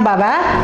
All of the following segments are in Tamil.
বাবা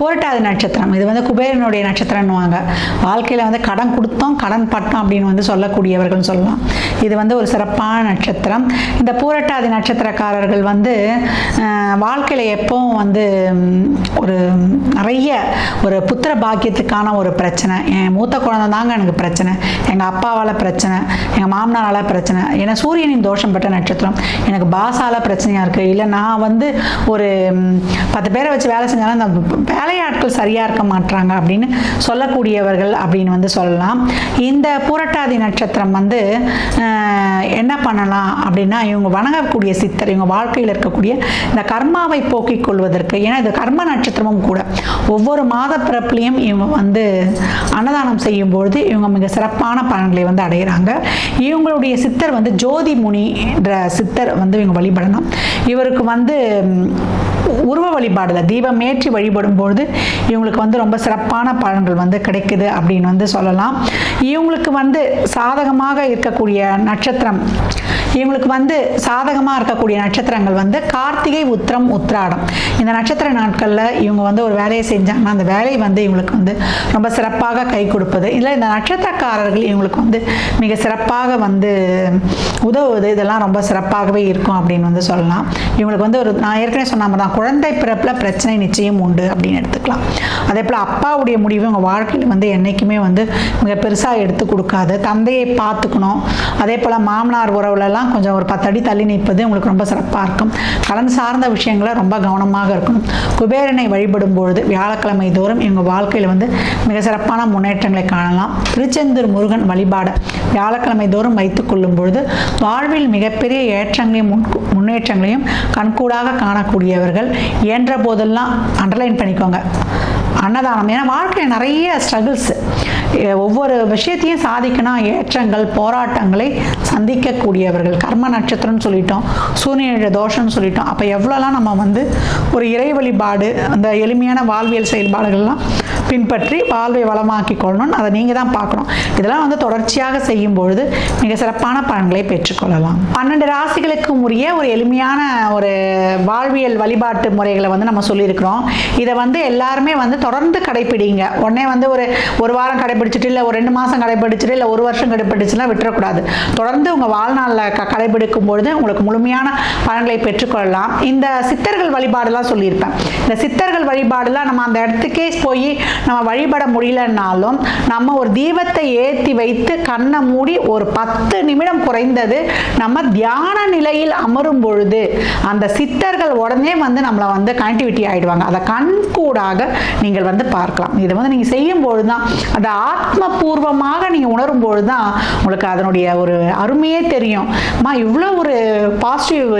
புரட்டாதி நட்சத்திரம். இது வந்து குபேரனுடைய நட்சத்திரம்னுவாங்க வாழ்க்கையில் வந்து கடன் கொடுத்தோம் கடன் பட்டோம் அப்படின்னு வந்து சொல்லக்கூடியவர்கள்னு சொல்லலாம். இது வந்து ஒரு சிறப்பான நட்சத்திரம். இந்த பூரட்டாதி நட்சத்திரக்காரர்கள் வந்து வாழ்க்கையில் எப்பவும் வந்து ஒரு நிறைய ஒரு புத்திர பாக்கியத்துக்கான ஒரு பிரச்சனை. என் மூத்த குழந்தை தாங்க எனக்கு பிரச்சனை. எங்கள் அப்பாவால் பிரச்சனை. எங்கள் மாமனாரால் பிரச்சனை. ஏன்னா சூரியனின் தோஷம் பெற்ற நட்சத்திரம். எனக்கு பாசால பிரச்சனையாக இருக்குது இல்லை நான் வந்து ஒரு பத்து பேரை வச்சு வேலை செஞ்சாலும் அந்த வேலை வேலையாட்கள் சரியாக இருக்க மாட்றாங்க அப்படின்னு சொல்லக்கூடியவர்கள் அப்படின்னு வந்து சொல்லலாம். இந்த பூரட்டாதி நட்சத்திரம் வந்து என்ன பண்ணலாம் அப்படின்னா இவங்க வணங்கக்கூடிய சித்தர் இவங்க வாழ்க்கையில் இருக்கக்கூடிய இந்த கர்மாவை போக்கிக் கொள்வதற்கு ஏன்னா இது கர்ம நட்சத்திரமும் கூட. ஒவ்வொரு மாத பிறப்புலையும் இவங்க வந்து அன்னதானம் செய்யும்பொழுது இவங்க மிக சிறப்பான பலன்களை வந்து அடைகிறாங்க. இவங்களுடைய சித்தர் வந்து ஜோதி முனின்ற சித்தர் வந்து இவங்க வழிபடணும். இவருக்கு வந்து உருவ வழிபாடுல தீபம் ஏற்றி வழிபடும் பொழுது இவங்களுக்கு வந்து ரொம்ப சிறப்பான பலன்கள் வந்து கிடைக்குது அப்படின்னு வந்து சொல்லலாம். இவங்களுக்கு வந்து சாதகமாக இருக்கக்கூடிய நட்சத்திரம் இவங்களுக்கு வந்து சாதகமாக இருக்கக்கூடிய நட்சத்திரங்கள் வந்து கார்த்திகை உத்திரம் உத்திராடம். இந்த நட்சத்திர நாட்களில் இவங்க வந்து ஒரு வேலையை செஞ்சாங்கன்னா அந்த வேலை வந்து இவங்களுக்கு வந்து ரொம்ப சிறப்பாக கை கொடுப்பது. இல்லை இந்த நட்சத்திரக்காரர்கள் இவங்களுக்கு வந்து மிக சிறப்பாக வந்து உதவுவது. இதெல்லாம் ரொம்ப சிறப்பாகவே இருக்கும் அப்படின்னு வந்து சொல்லலாம். இவங்களுக்கு வந்து ஒரு நான் ஏற்கனவே சொன்ன மாதிரி தான் குழந்தை பிறப்பில் பிரச்சனை நிச்சயம் உண்டு அப்படின்னு எடுத்துக்கலாம். அதே போல் அப்பாவுடைய முடிவு உங்கள் வாழ்க்கையில் வந்து என்றைக்குமே வந்து மிக பெருசாக எடுத்து கொடுக்காது. தந்தையை பார்த்துக்கணும். அதே போல் மாமனார் உறவுலலாம் கொஞ்சம் ஒரு பத்தடி தள்ளி நிற்பது உங்களுக்கு ரொம்ப சிறப்பாக இருக்கும். கடன் சார்ந்த விஷயங்களை ரொம்ப கவனமாக இருக்கணும். குபேரனை வழிபடும் பொழுது வியாழக்கிழமை தோறும் இவங்க வாழ்க்கையில் வந்து மிக சிறப்பான முன்னேற்றங்களை காணலாம். திருச்செந்தூர் முருகன் வழிபாடு வியாழக்கிழமை தோறும் வைத்துக் கொள்ளும் பொழுது வாழ்வில் மிகப்பெரிய ஏற்றங்களையும் முன் முன்னேற்றங்களையும் கண்கூடாக காணக்கூடியவர்கள். இயன்ற போதெல்லாம் அண்டர்லைன் பண்ணிக்கோங்க. அன்னதானம். ஏன்னா வாழ்க்கையில் நிறைய ஸ்ட்ரகிள்ஸ் ஒவ்வொரு விஷயத்தையும் சாதிக்கணும். ஏற்றங்கள் போராட்டங்களை சந்திக்கக்கூடியவர்கள். கர்ம நட்சத்திரம்னு சொல்லிட்டோம். சூரியனுடைய தோஷம்னு சொல்லிட்டோம். அப்போ எவ்வளோலாம் நம்ம வந்து ஒரு இறை வழிபாடு அந்த எளிமையான வாழ்வியல் செயல்பாடுகள்லாம் பின்பற்றி வாழ்வை வளமாக்கி கொள்ளணும்னு அதை நீங்கள் தான் பார்க்கணும். இதெல்லாம் வந்து தொடர்ச்சியாக செய்யும் பொழுது மிக சிறப்பான பலன்களை பெற்றுக்கொள்ளலாம். பன்னெண்டு ராசிகளுக்கும் உரிய ஒரு எளிமையான ஒரு வாழ்வியல் வழிபாட்டு முறைகளை வந்து நம்ம சொல்லியிருக்கிறோம். இதை வந்து எல்லாருமே வந்து தொடர்ந்து கடைப்பிடிங்க உடனே வந்து ஒரு ஒரு வாரம் கடைப்பிடிச்சிட்டு இல்லை ஒரு ரெண்டு மாதம் கடைப்பிடிச்சிட்டு இல்லை ஒரு வருஷம் கடைப்பிடிச்சுலாம் விட்டுறக்கூடாது. தொடர்ந்து உங்கள் வாழ்நாளில் க கடைபிடிக்கும் பொழுது உங்களுக்கு முழுமையான பலன்களை பெற்றுக்கொள்ளலாம். இந்த சித்தர்கள் வழிபாடுலாம் சொல்லியிருப்பேன். இந்த சித்தர்கள் வழிபாடுலாம் நம்ம அந்த இடத்துக்கே போய் நம்ம வழிபட முடியலன்னாலும் நம்ம ஒரு தீபத்தை ஏற்றி வைத்து கண்ணை மூடி ஒரு பத்து நிமிடம் குறைந்தது நம்ம தியான நிலையில் அமரும் பொழுது அந்த சித்தர்கள் உடனே வந்து நம்மளை வந்து கனெக்டிவிட்டி ஆகிடுவாங்க அதை கண்கூடாக நீங்கள் வந்து பார்க்கலாம். இதை வந்து நீங்கள் செய்யும் பொழுது தான் அதை ஆத்மபூர்வமாக நீங்கள் உணரும் பொழுது தான் உங்களுக்கு அதனுடைய ஒரு அருமையே தெரியும். அம்மா இவ்வளோ ஒரு பாசிட்டிவ்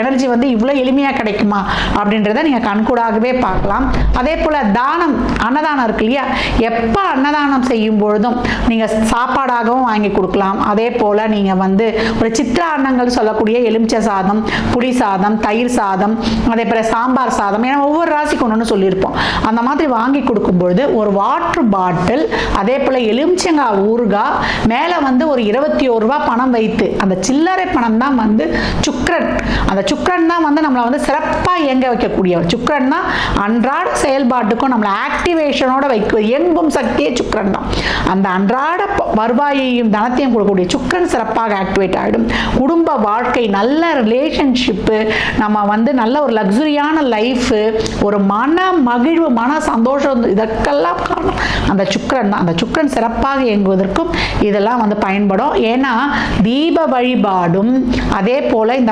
எனர்ஜி வந்து இவ்வளோ எளிமையாக கிடைக்குமா? அப்படின்றத நீங்கள் கண்கூடாகவே பார்க்கலாம். அதே போல் தானம் அன்னதானம் இருக்கு இல்லையா? எப்போ அன்னதானம் செய்யும் பொழுதும் நீங்கள் சாப்பாடாகவும் வாங்கி கொடுக்கலாம். அதே போல் நீங்கள் வந்து ஒரு சித்திர அன்னங்கள் சொல்லக்கூடிய எலுமிச்சை சாதம் புளி சாதம் தயிர் சாதம் அதே போல் சாம்பார் சாதம் ஏன்னா ஒவ்வொரு ராசிக்கு ஒன்று சொல்லியிருப்போம். அந்த மாதிரி வாங்கி கொடுக்கும்பொழுது ஒரு வாட்டர் பாட்டில் அதே போல் எலுமிச்சங்காய் ஊறுகாய் மேலே வந்து ஒரு இருபத்தி ஒரு ரூபா பணம் வைத்து அந்த சில்லறை பணம் தான் வந்து சுக்ரன். அந்த சுக்ரன் தான் வந்து நம்மளை வந்து சிறப்பாக இயங்க வைக்கக்கூடியவர். சுக்ரன் தான் அன்றாட செயல்பாட்டுக்கும் நம்மளை ஆக்டிவேஷனோட வைக்க இயங்கும் சக்தியே சுக்ரன் தான். அந்த அன்றாட வருவாயையும் தனத்தையும் கொடுக்கக்கூடிய சுக்ரன் சிறப்பாக ஆக்டிவேட் ஆகிடும் குடும்ப வாழ்க்கை நல்ல ரிலேஷன்ஷிப்பு நம்ம வந்து நல்ல ஒரு லக்ஸுரியான லைஃபு ஒரு மன மகிழ்வு மன சந்தோஷம் இதற்கெல்லாம் காரணம். அந்த சுக்ரன் சுக்கரன் தான். அந்த சுக்கரன் சிறப்பாக இயங்குவதற்கும் இதெல்லாம் வந்து பயன்படும். ஏன்னா தீப வழிபாடும் அதே போல் இந்த